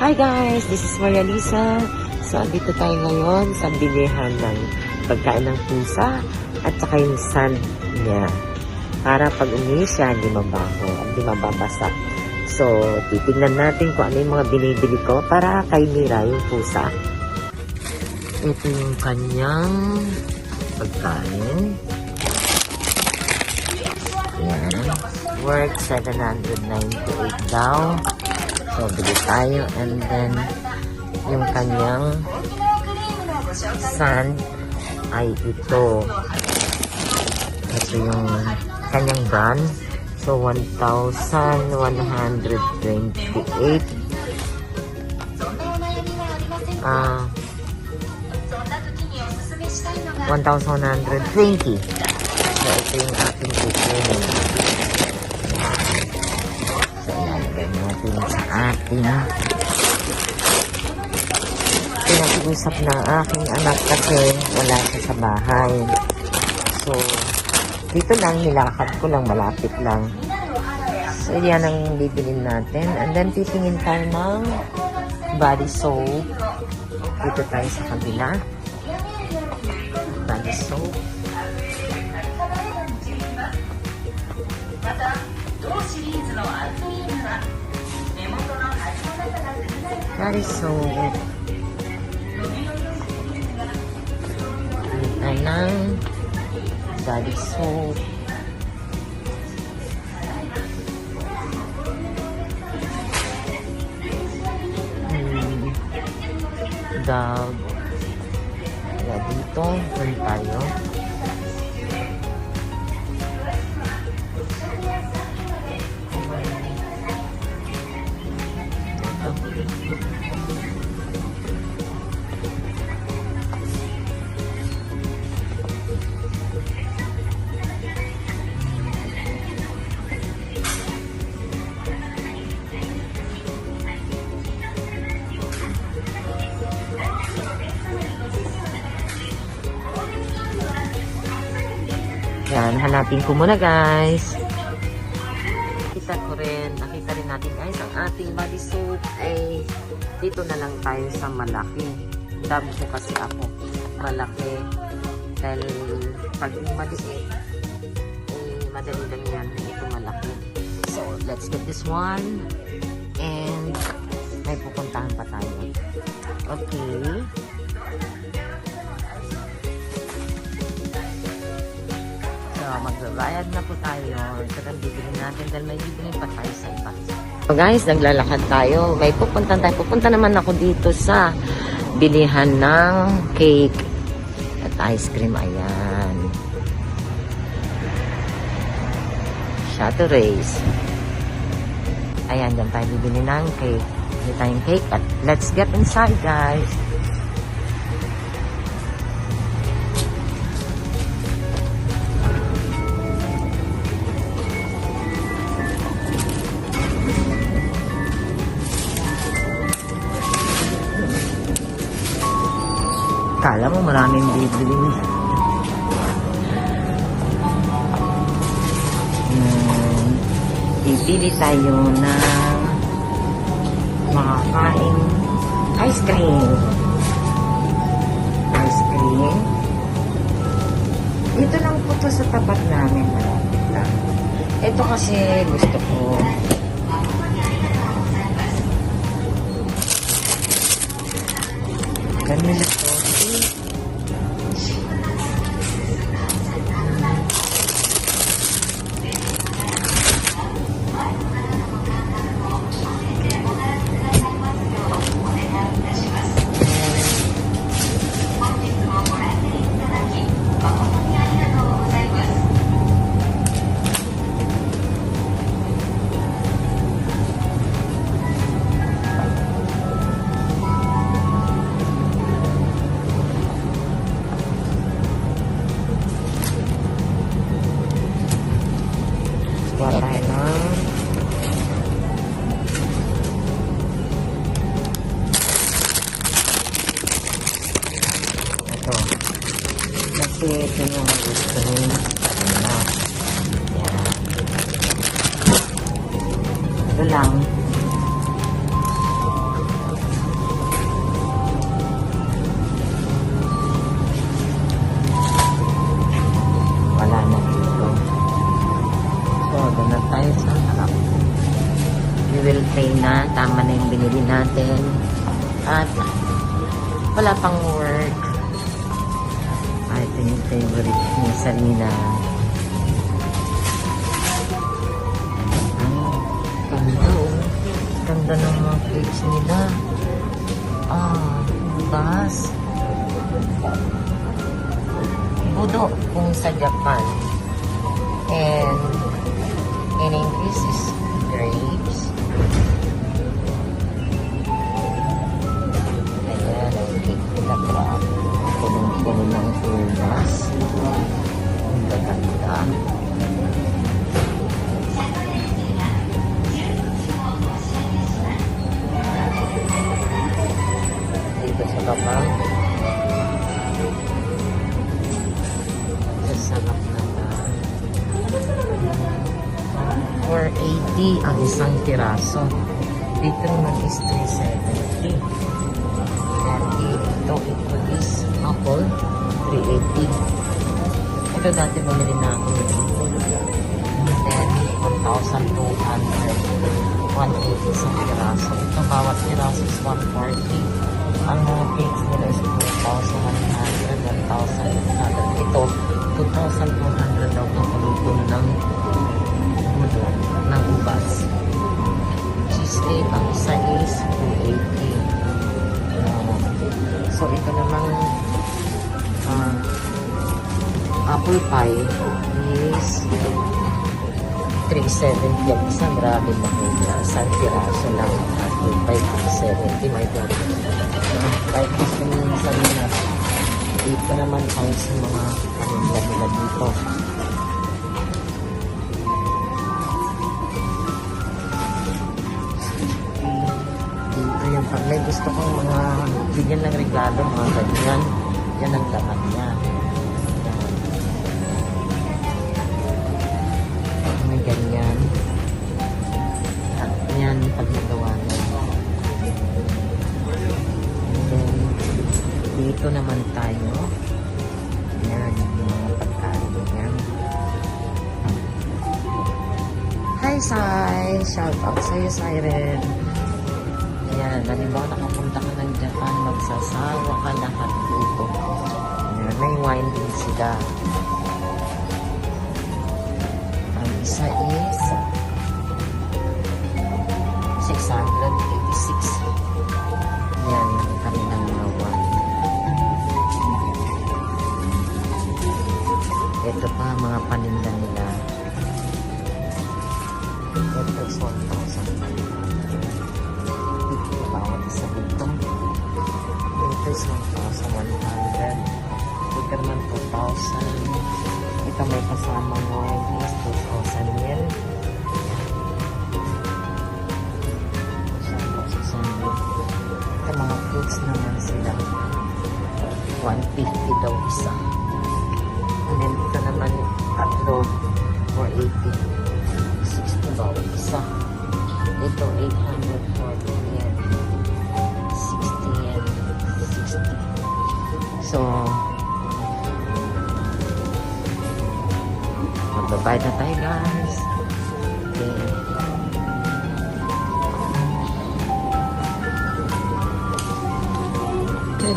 Hi guys, this is Maria Lisa. So, dito tayo ngayon sa bilihan ng pagkain ng pusa at saka yung sand niya. Para pag umihi siya, hindi mabaho, hindi mababasa. So, titignan natin kung ano yung mga binibili ko para kay Mira, yung pusa. Ito yung kanyang pagkain. Yan. Work 798 daw. So, bili tayo. And then, yung kanyang sand ay ito. Ito yung kanyang brand. So, 1,128. Ah, 1,120. So, ito yung ating kukunin. So, ilalagay natin sa ating pinag-usap ng aking anak kasi wala siya sa bahay. So, dito lang, nilakad ko lang, malapit lang. So, yan ang bibilin natin. And then, titingin tayo ng body soap. Dito tayo sa kabila. Body soap. Body soap. Ay ng body soap. Hmm. Dog. Kaya dito, dun tayo. Yan, hanapin ko muna guys. Kita ko rin, nakita rin natin guys, ang ating body soap ay dito na lang tayo sa malaki. Dab ko kasi ako malaki. Dahil pag maliit, eh, madali lang yan. Ito malaki. So, let's get this one. And may pupuntahan pa tayo. Okay. Magbabayad na po tayo. Lang bibili natin dahil may bibili pa tayo sa iba. So guys, naglalakad tayo. May pupunta tayo. Pupunta naman ako dito sa bilihan ng cake at ice cream. Ayan. Race. Ayan, dyan tayo bibili ng cake. Bibili tayong cake at let's get inside guys. Maraming bibili. Hmm, bibili tayo ng makakain ice cream. Ice cream. Dito lang po to sa tapat namin. Ito kasi gusto ko. Vanilla Kasi ito yung gusto ni Salina. Ganda oh. Ganda ng mga plates nila. Ah, bas. Budo kung sa Japan. And in English is grapes. Ayan, ang cake nila crab. Punong-puno ng tunas. Ang gaganda. Dito sa baba. Sasarap naman. 480 ang isang tiraso. Dito naman is 370. And ito, ito is apple, 380. Ito dati 1,200. 180 sa piraso. Ito, bawat piraso is 140. Ang mga cakes nila is 2,100, 1,100. Ito, 2,200 daw paluto ng mudo ng ubas. Cheesecake, ang isa is 280. Uh, so, ito namang uh, apple pie is 370 ang isa. Grabe na kaya. Isang piraso lang. Apple pie 370. My God. Kahit gusto nyo yung sabihin na dito naman tayo sa mga paninda nila dito. Dito yung pag may gusto kong mga bigyan ng regalo, mga ganyan. Yan ang laman niya. Yan, pag nagawa na. And then, dito naman tayo. Yan, yung mga pagkain yan. Hi, Sai! Shout out sa'yo, Siren. Yan, halimbawa nakapunta ka ng Japan, magsasawa ka lahat dito. Yan, may wine din sila. Ang isa is naman sila. 150 daw isa.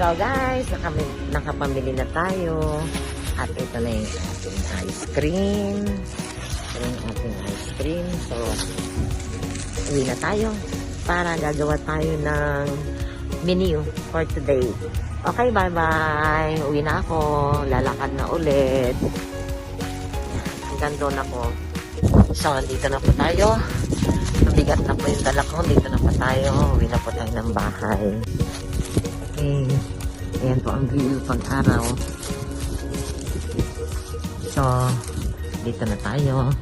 So guys, nakapamili na tayo. At ito na yung ating ice cream. Ito yung ating ice cream. So, uwi na tayo para gagawa tayo ng menu for today. Okay, bye-bye. Uwi na ako. Lalakad na ulit. Hanggang doon ako. So, dito na po tayo. Mabigat na po yung dala ko. Dito na po tayo. Uwi na po tayo ng bahay. Okay. Ayan po ang view pag araw. So, dito na tayo.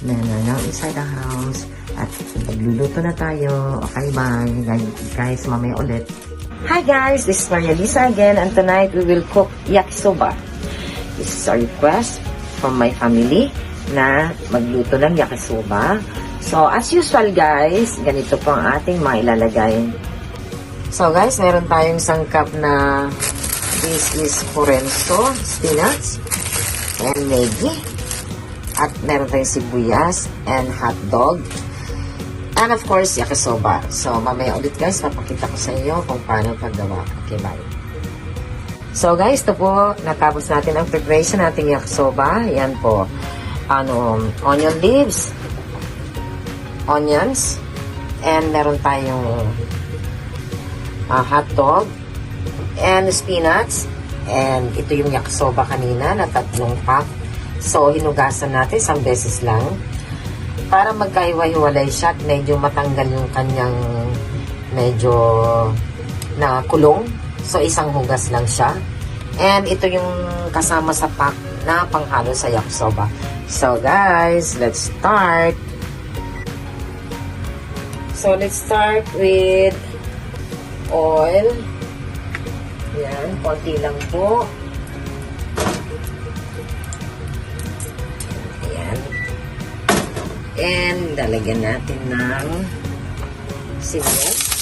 Now inside the house. At magluluto na tayo. Okay, bye. Guys, mamaya ulit. Hi guys, this is Maria Lisa again and tonight we will cook yakisoba. This is a request from my family na magluto ng yakisoba. So, as usual guys, ganito po ang ating mailalagay. So guys, meron tayong sangkap na this is porenso, spinach, and Maggi. At meron tayong sibuyas and hot dog. And of course, yakisoba. So, mamaya ulit guys, papakita ko sa inyo kung paano paggawa. Okay, bye. So guys, ito po, natapos natin ang preparation nating yakisoba. Yan po, ano, onion leaves, onions, and meron tayong ah, hot dog, and spinach, and ito yung yakisoba kanina na tatlong pack. So, hinugasan natin isang beses lang para magkaiwa-hiwalay siya at medyo matanggal yung kanyang medyo na kulong. So, isang hugas lang siya. And ito yung kasama sa pack na panghalo sa yakisoba. So, guys, let's start. So, let's start with oil. Yan, konti lang po. Ayan. And, lalagyan natin ng sibuyas.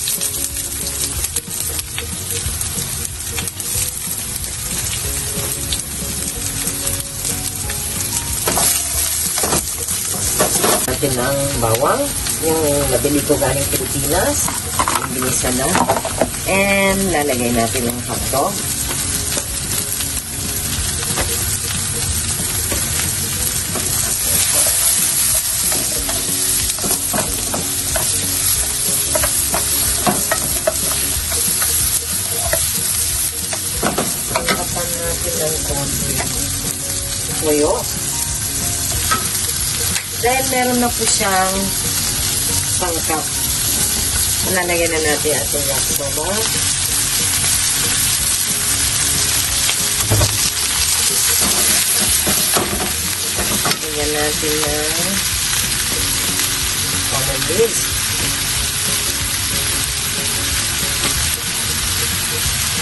natin ng bawang. Yung nabili ko galing Pilipinas. Bilisan na. And lalagay natin yung hotdog. Tapan natin ng konti. Tuyo. Dahil meron na po siyang pangkap. Lalagyan na natin ating yakisoba. Lagyan natin ng common leaves.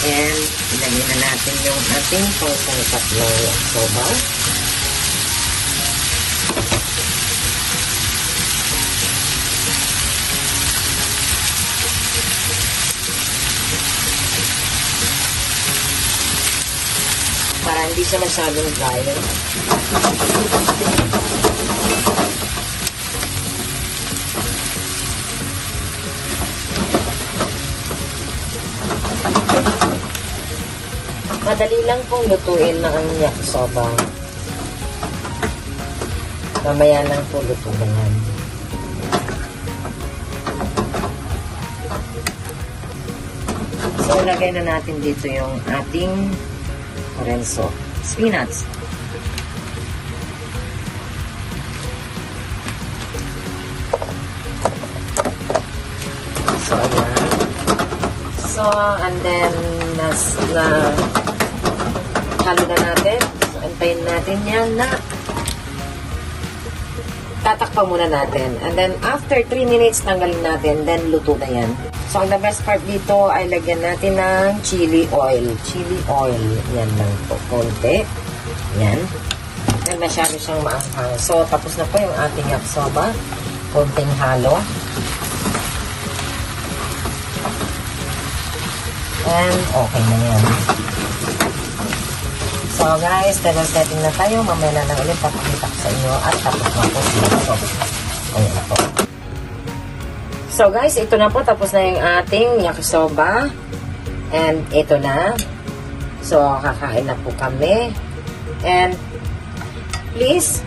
And ilagay na natin yung ating pangsangkap ng yakisoba. Para hindi siya masyadong dry. Madali lang pong lutuin na ang yakisoba. Mamaya lang po luto na yan. So, lagay na natin dito yung ating Lorenzo. Spinach. So, ayan. So, and then, nas, na, halo na natin. So, antayin natin yan na tatakpan muna natin. And then, after 3 minutes, tanggalin natin. Then, luto na yan. So, the best part dito ay lagyan natin ng chili oil. Chili oil. Yan lang po. Konti. Yan. Yan, masyado siyang maanghang. So, tapos na po yung ating yakisoba. Konting halo. And, okay na yan. So, guys, level setting na tayo. Mamaya na lang ulit papakita ko sa inyo. At tapos na po sila. So, ayan po. So guys, ito na po. Tapos na yung ating yakisoba. And ito na. So, kakain na po kami. And please,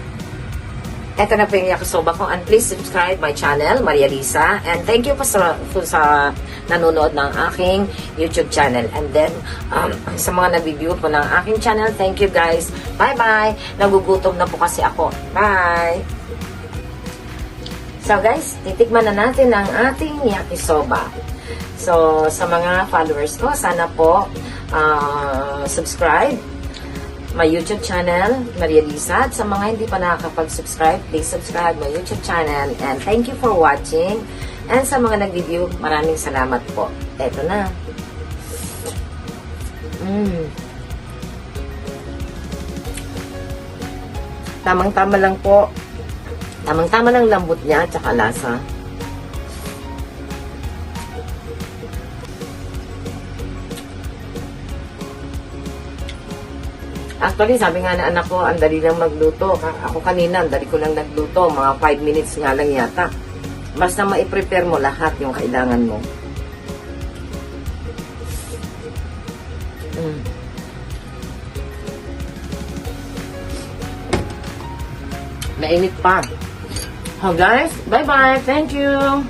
ito na po yung yakisoba ko. And please subscribe my channel, Maria Lisa. And thank you po sa, po sa nanonood ng aking YouTube channel. And then, um, sa mga nabibigyo po ng aking channel, thank you guys. Bye-bye. Nagugutom na po kasi ako. Bye! So guys, titikman na natin ang ating yakisoba. So, sa mga followers ko, sana po uh, subscribe my YouTube channel, Maria Lisa. At sa mga hindi pa nakakapag-subscribe, please subscribe my YouTube channel. And thank you for watching. And sa mga nag-review, maraming salamat po. Eto na. Mm. Tamang-tama lang po. Tamang-tama lang lambot niya at saka lasa. Actually, sabi nga na anak ko, ang dali lang magluto. Ako kanina, ang dali ko lang nagluto. Mga 5 minutes nga lang yata. Basta ma-prepare mo lahat yung kailangan mo. Mm. Mainit pa. Oh guys, bye-bye. Thank you.